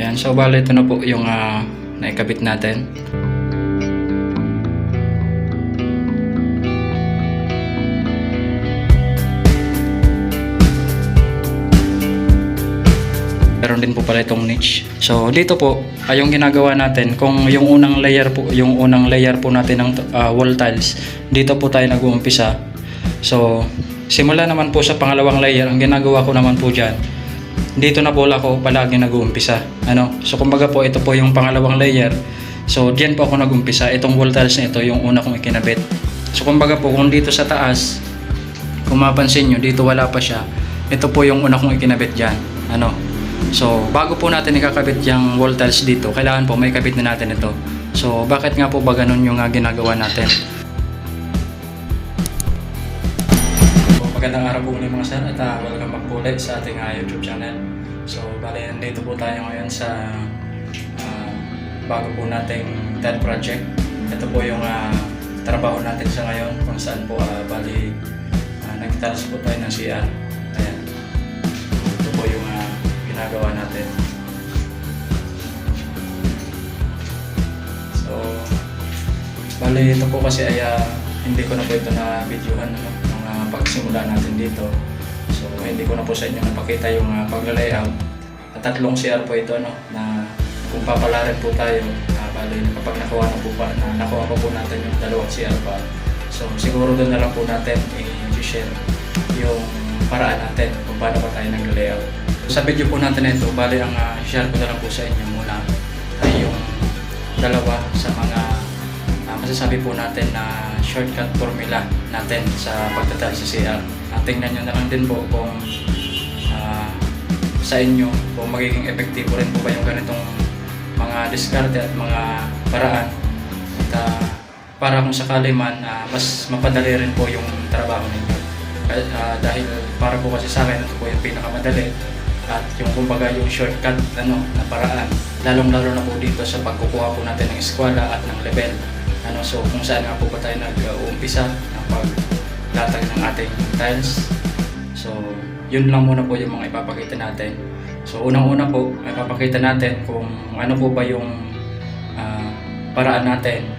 Ayan, so bali ito na po yung ah, naikabit natin. Meron din po pala itong niche. So dito po, ay yung ginagawa natin, kung yung unang layer po, yung unang layer po natin ng ah, wall tiles, dito po tayo nag-uumpisa. So simula naman po sa pangalawang layer, ang ginagawa ko naman po dyan, dito na po ako palagi nag-uumpisa. Ano? So kumbaga po ito po yung pangalawang layer. So diyan po ako nag-umpisa. Itong wall tiles na ito yung una kong ikinabit. So kumbaga po kung dito sa taas, kung mapansin nyo, dito wala pa siya. Ito po yung una kong ikinabit dyan. Ano? So, bago po natin ikakabit yung wall tiles dito, kailangan po may kabit na natin ito. So, bakit nga po ba ganun yung ah, ginagawa natin? Magandang araw po ulit mga sir at ah, welcome back po ulit sa ating ah, YouTube channel. So, bali, nandito po tayo ngayon sa ah, bago po nating TED project. Ito po yung ah, trabaho natin sa ngayon kung saan po ah, bali uh, nag-tiles po tayo ng CR. Ayan. Ito po yung ah, ginagawa natin. So, bali ito po kasi ay ah, hindi ko na po ito na videohan ano, pagsimula natin dito. So, hindi ko na po sa inyo napakita yung uh, pagla-layout. At tatlong CR po ito no, na kung papalarin po tayo, uh, bali kapag nakuha na po pa, na nakuha pa po natin yung dalawang CR pa. So, siguro doon na lang po natin i-share yung paraan natin kung paano ba tayo nag-layout. Sa video po natin na ito, bali ang ah, share ko na lang po sa inyo muna ay yung dalawa sa mga ah, masasabi po natin na shortcut formula natin sa pagtatal sa CR. At tingnan nyo na lang din po kung ah, sa inyo kung magiging epektibo rin po ba yung ganitong mga diskarte at mga paraan. At ah, para kung sakali man, ah, mas mapadali rin po yung trabaho ninyo. Ah, dahil para po kasi sa akin, ito po yung pinakamadali at yung kumbaga yung shortcut ano, na paraan. Lalong-lalo na po dito sa pagkukuha po natin ng eskwela at ng level. Ano, so kung saan nga po ba tayo nag-uumpisa ng paglatag ng ating tiles. So, yun lang muna po yung mga ipapakita natin. So, unang-una po, ipapakita natin kung ano po ba yung ah, paraan natin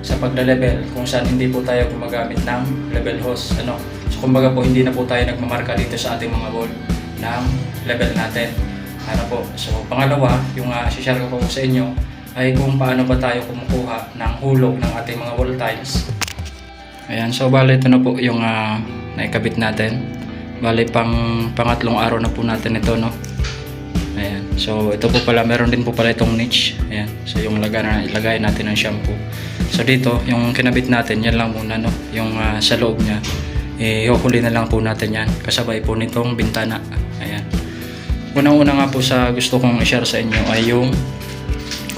sa pagla-level kung saan hindi po tayo gumagamit ng level hose. Ano? So, kumbaga po, hindi na po tayo nagmamarka dito sa ating mga wall ng level natin. Ano po? So, pangalawa, yung uh, share ko po sa inyo ay kung paano ba tayo kumukuha ng hulog ng ating mga wall tiles. Ayan, so bali ito na po yung ah, naikabit natin. Bali pang pangatlong araw na po natin ito, no? Ayan. So, ito po pala, meron din po pala itong niche. Ayan. So, yung lagay, na, ilagay natin ng shampoo. So, dito, yung kinabit natin, yan lang muna, no? Yung ah, sa loob niya. Eh, hukuli na lang po natin yan. Kasabay po nitong bintana. Ayan. Unang-una nga po sa gusto kong i-share sa inyo ay yung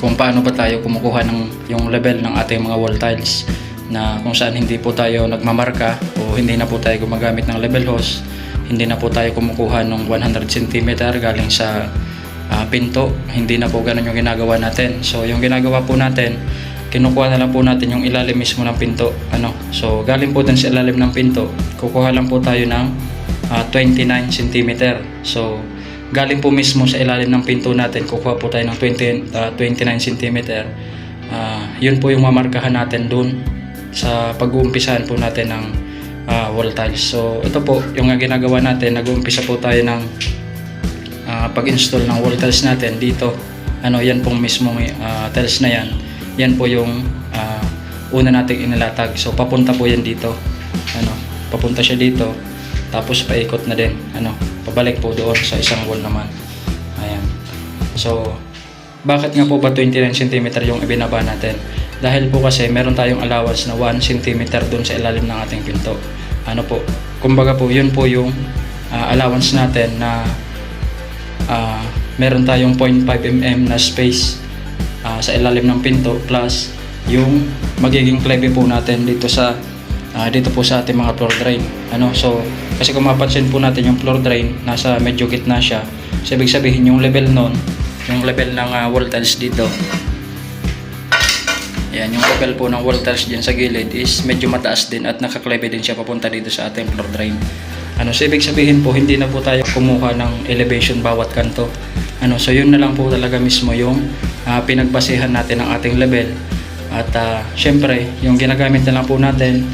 kung paano ba tayo kumukuha ng yung level ng ating mga wall tiles na kung saan hindi po tayo nagmamarka o hindi na po tayo gumagamit ng level hose hindi na po tayo kumukuha ng 100 cm galing sa ah, pinto hindi na po ganun yung ginagawa natin. So yung ginagawa po natin kinukuha na lang po natin yung ilalim mismo ng pinto ano. So galing po dun sa ilalim ng pinto kukuha lang po tayo ng ah, 29 cm so galing po mismo sa ilalim ng pinto natin kukuha po tayo ng 20, ah, 29 cm Ah, yun po yung mamarkahan natin dun sa pag-uumpisahan po natin ng ah, wall tiles. So ito po yung ginagawa natin. Nag-uumpisa po tayo ng ah, pag-install ng wall tiles natin dito. Ano yan pong mismong ah, tiles na yan. Yan po yung ah, una nating inilatag. So papunta po yan dito. Ano papunta siya dito tapos paikot na din ano pabalik po doon sa isang wall naman. Ayan. So bakit nga po ba 29 cm yung ibinaba natin? Dahil po kasi meron tayong allowance na 1 cm doon sa ilalim ng ating pinto. Ano po? Kumbaga po yun po yung ah, allowance natin na ah, meron tayong 0.5 mm na space ah, sa ilalim ng pinto plus yung magiging klebe po natin dito sa ah, dito po sa ating mga floor drain. Ano so kasi kung mapansin po natin yung floor drain nasa medyo gitna siya. So ibig sabihin yung level nun yung level ng ah, wall tiles dito. Yan yung level po ng wall tiles dyan sa gilid is medyo mataas din at nakaklebe din siya papunta dito sa ating floor drain. Ano so ibig sabihin po hindi na po tayo kumuha ng elevation bawat kanto. Ano, so yun na lang po talaga mismo yung ah, pinagbasehan natin ng ating level. At ah, syempre, yung ginagamit na lang po natin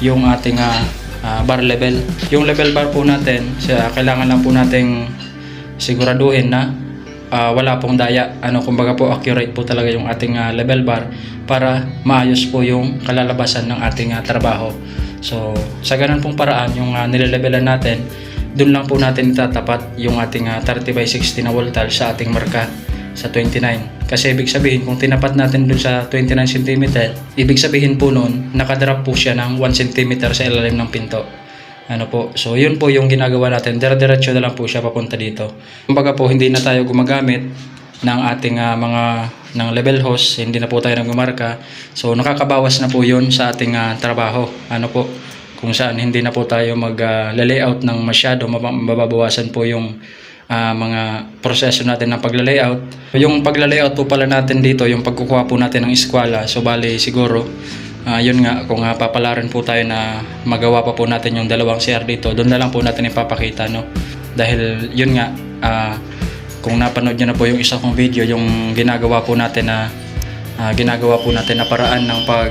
yung ating ah, bar level. Yung level bar po natin, siya, kailangan lang po nating siguraduhin na ah, wala pong daya. Ano, kumbaga po accurate po talaga yung ating ah, level bar para maayos po yung kalalabasan ng ating ah, trabaho. So, sa ganun pong paraan, yung uh, nilelevelan natin, doon lang po natin itatapat yung ating ah, 30 by 60 na voltage sa ating marka sa 29. Kasi ibig sabihin, kung tinapat natin dun sa 29 cm, ibig sabihin po nun, nakadrop po siya ng 1 cm sa ilalim ng pinto. Ano po, so yun po yung ginagawa natin. Dire-diretso na lang po siya papunta dito. Kumbaga po, hindi na tayo gumagamit ng ating ah, mga ng level host, hindi na po tayo nagmamarka. So nakakabawas na po yun sa ating ah, trabaho. Ano po, kung saan hindi na po tayo mag-layout ng masyado, mab- mababawasan po yung ah, mga proseso natin ng pagla-layout. Yung pagla-layout po pala natin dito, yung pagkukuha po natin ng eskwela, so bali siguro, ah, yun nga, kung uh, papalaran po tayo na magawa pa po natin yung dalawang CR dito, doon na lang po natin ipapakita, no? Dahil yun nga, ah, kung napanood nyo na po yung isa kong video, yung ginagawa po natin na ah, ginagawa po natin na paraan ng pag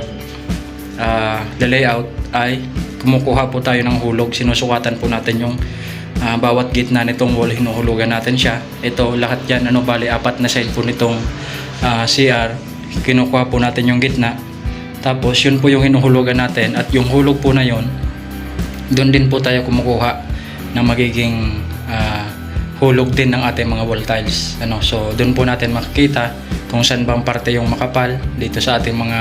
ah, layout ay kumukuha po tayo ng hulog, sinusukatan po natin yung ah, bawat gitna nitong wall, hinuhulugan natin siya. Ito, lahat yan, ano, bali, apat na side po nitong ah, CR. Kinukuha po natin yung gitna. Tapos, yun po yung hinuhulugan natin. At yung hulog po na yun, doon din po tayo kumukuha ng magiging ah, hulog din ng ating mga wall tiles. Ano, so, doon po natin makikita kung saan bang parte yung makapal dito sa ating mga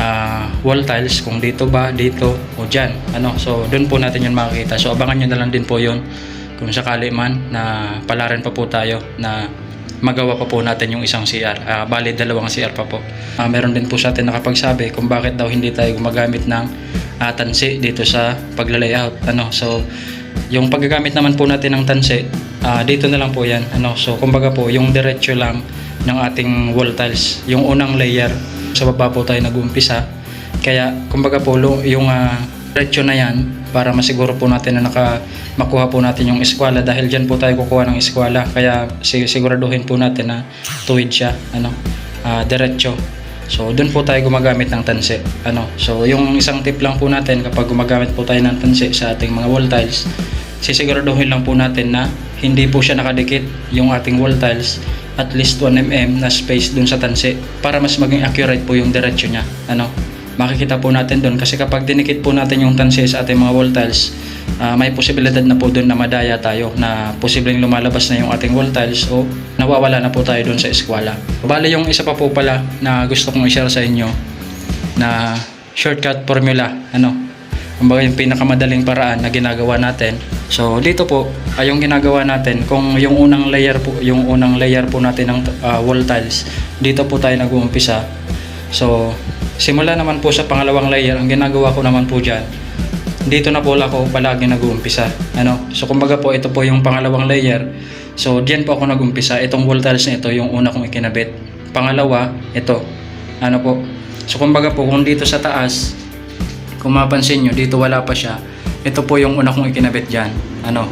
ah, wall tiles kung dito ba, dito o dyan. Ano, so doon po natin yun makikita. So abangan nyo na lang din po yun kung sakali man na palaran pa po tayo na magawa pa po natin yung isang CR. Ah, bali, dalawang CR pa po. Ah, meron din po sa atin nakapagsabi kung bakit daw hindi tayo gumagamit ng ah, tansi dito sa pagla-layout. Ano, so yung paggagamit naman po natin ng tansi, ah, dito na lang po yan. Ano, so kumbaga po, yung diretso lang ng ating wall tiles, yung unang layer, sa baba po tayo nag-uumpisa. Kaya kumbaga po, yung ah, diretso na yan, para masiguro po natin na naka, makuha po natin yung eskwala dahil dyan po tayo kukuha ng eskwala. Kaya si- siguraduhin po natin na tuwid siya, ano, ah, diretso. So, doon po tayo gumagamit ng tansi. Ano? So, yung isang tip lang po natin kapag gumagamit po tayo ng tansi sa ating mga wall tiles, sisiguraduhin lang po natin na hindi po siya nakadikit yung ating wall tiles at least 1 mm na space dun sa tansi para mas maging accurate po yung diretsyo niya. Ano? Makikita po natin doon kasi kapag dinikit po natin yung tansi sa ating mga wall tiles, ah, may posibilidad na po doon na madaya tayo na posibleng lumalabas na yung ating wall tiles o nawawala na po tayo doon sa eskwala. Bale yung isa pa po pala na gusto kong i-share sa inyo na shortcut formula. Ano? Kumbaga yung pinakamadaling paraan na ginagawa natin. So dito po ay yung ginagawa natin kung yung unang layer po yung unang layer po natin ng ah, wall tiles dito po tayo nag-uumpisa. So simula naman po sa pangalawang layer ang ginagawa ko naman po diyan dito na po ako palagi nag-uumpisa. Ano? So kumbaga po ito po yung pangalawang layer. So diyan po ako nag-umpisa. Itong wall tiles na ito yung una kong ikinabit. Pangalawa, ito. Ano po? So kumbaga po kung dito sa taas, kung mapansin nyo, dito wala pa siya. Ito po yung una kong ikinabit dyan. Ano?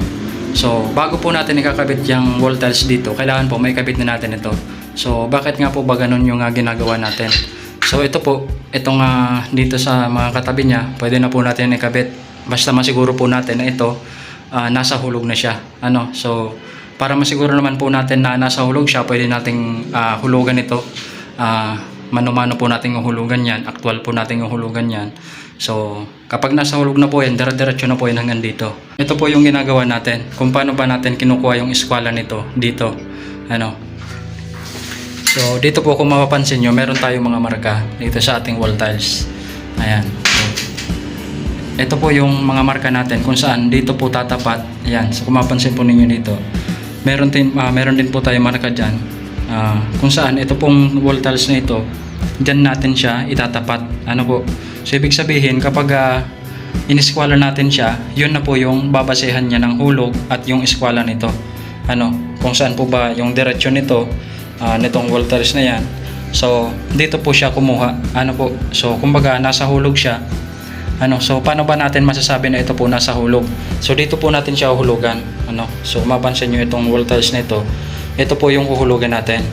So, bago po natin ikakabit yung wall tiles dito, kailangan po may kabit na natin ito. So, bakit nga po ba ganun yung ah, ginagawa natin? So, ito po, itong ah, dito sa mga katabi niya, pwede na po natin ikabit. Basta masiguro po natin na ito, ah, nasa hulog na siya. Ano? So, para masiguro naman po natin na nasa hulog siya, pwede nating ah, hulugan ito. Ah, mano-mano po natin yung hulugan yan, actual po natin yung hulugan yan. So, kapag nasa hulog na po yan, dire-diretso na po yan hanggang dito. Ito po yung ginagawa natin. Kung paano ba natin kinukuha yung eskwala nito dito. Ano? So, dito po kung mapapansin nyo, meron tayong mga marka dito sa ating wall tiles. Ayan. So, ito po yung mga marka natin kung saan dito po tatapat. Ayan. So, kung mapapansin po ninyo dito, meron din, ah, meron din po tayong marka dyan. Ah, kung saan ito pong wall tiles na ito, dyan natin siya itatapat. Ano po? So, ibig sabihin, kapag ah, iniskwala natin siya, yun na po yung babasehan niya ng hulog at yung eskwala nito. Ano? Kung saan po ba yung diretsyon nito, ah, nitong wall tiles na yan. So, dito po siya kumuha. Ano po? So, kumbaga, nasa hulog siya. Ano, so paano ba natin masasabi na ito po nasa hulog? So dito po natin siya hulugan. Ano? So mapansin niyo itong tiles na ito. po yung huhulugan natin.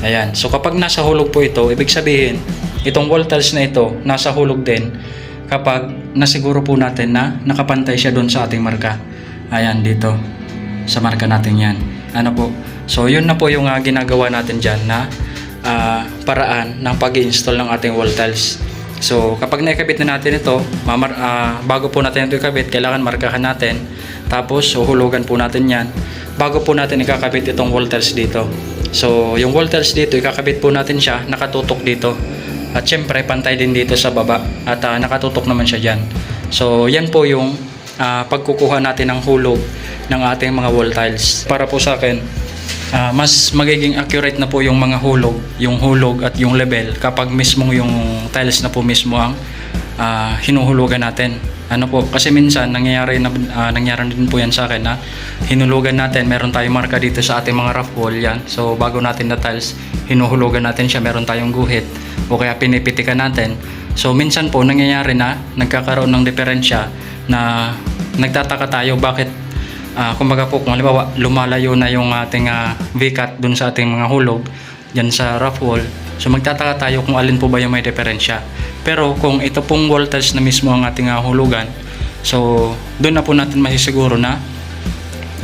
Ayan. So kapag nasa hulog po ito, ibig sabihin, itong wall tiles na ito, nasa hulog din kapag nasiguro po natin na nakapantay siya doon sa ating marka. Ayan, dito. Sa marka natin yan. Ano po? So yun na po yung ah, ginagawa natin dyan na ah, paraan ng pag install ng ating wall tiles. So kapag naikabit na natin ito, mamar, ah, bago po natin ito ikabit, kailangan markahan natin. Tapos huhulugan po natin yan bago po natin ikakabit itong wall tiles dito. So, yung wall tiles dito, ikakabit po natin siya, nakatutok dito. At syempre, pantay din dito sa baba. At ah, nakatutok naman siya dyan. So, yan po yung ah, pagkukuha natin ng hulog ng ating mga wall tiles. Para po sa akin, ah, mas magiging accurate na po yung mga hulog, yung hulog at yung level kapag mismo yung tiles na po mismo ang ah, hinuhulugan natin. Ano po, kasi minsan nangyayari na ah, nangyari din po yan sa akin na hinulugan natin, meron tayong marka dito sa ating mga rough wall yan. So bago natin na tiles, hinuhulugan natin siya, meron tayong guhit o kaya pinipitikan natin. So minsan po nangyayari na nagkakaroon ng diferensya na nagtataka tayo bakit Ah, kumbaga po, kung halimbawa, lumalayo na yung ating ah, V-cut dun sa ating mga hulog, dyan sa rough wall. So magtataka tayo kung alin po ba yung may diferensya. Pero kung ito pong tiles na mismo ang ating ah, hulugan, so doon na po natin masisiguro na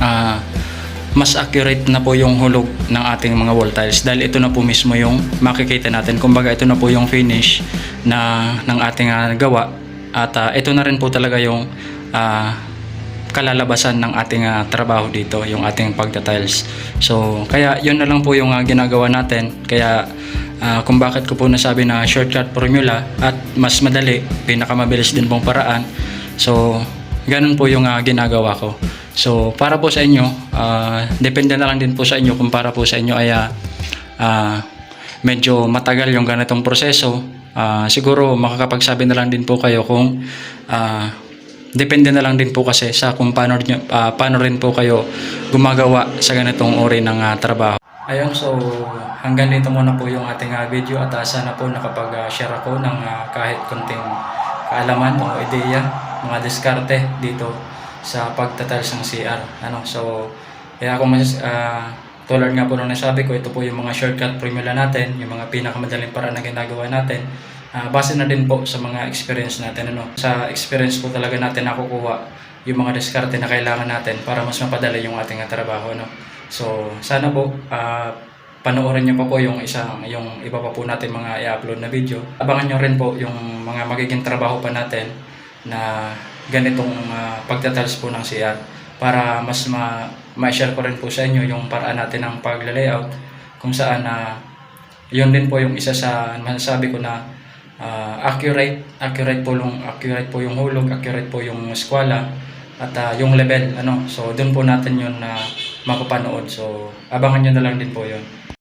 ah, mas accurate na po yung hulog ng ating mga wall tiles dahil ito na po mismo yung makikita natin. Kumbaga ito na po yung finish na ng ating ah, gawa at ah, ito na rin po talaga yung ah, kalalabasan ng ating ah, trabaho dito, yung ating pagta-tiles. So, kaya yun na lang po yung ah, ginagawa natin. Kaya ah, kung bakit ko po nasabi na shortcut formula at mas madali, pinakamabilis din pong paraan. So, ganun po yung ah, ginagawa ko. So, para po sa inyo, ah, depende na lang din po sa inyo kung para po sa inyo ay ah, medyo matagal yung ganitong proseso. Ah, siguro makakapagsabi na lang din po kayo kung ah, depende na lang din po kasi sa kung paano, ah, paano rin po kayo gumagawa sa ganitong uri ng ah, trabaho. Ayun, so hanggang dito muna po yung ating ah, video at ah, sana po nakapag-share ako ng ah, kahit konting kaalaman o ideya, mga diskarte dito sa pagtatiles ng CR. Ano, so kaya ako mas ah, tulad nga po nung nasabi ko, ito po yung mga shortcut formula natin, yung mga pinakamadaling paraan na ginagawa natin. Ah, base na din po sa mga experience natin. Ano. Sa experience po talaga natin nakukuha yung mga diskarte na kailangan natin para mas mapadali yung ating ah, trabaho. No. So sana po ah, panoorin niyo pa po yung isang yung iba pa po natin mga i-upload na video. Abangan niyo rin po yung mga magiging trabaho pa natin na ganitong uh, pagtatals po ng CR para mas ma ma-share ko rin po sa inyo yung paraan natin ng pagla-layout kung saan na yun din po yung isa sa masasabi ko na ah, accurate accurate po yung accurate po yung hulog accurate po yung skwala at ah, yung level ano. So doon po natin yun na mapapanood. So abangan nyo na lang din po yun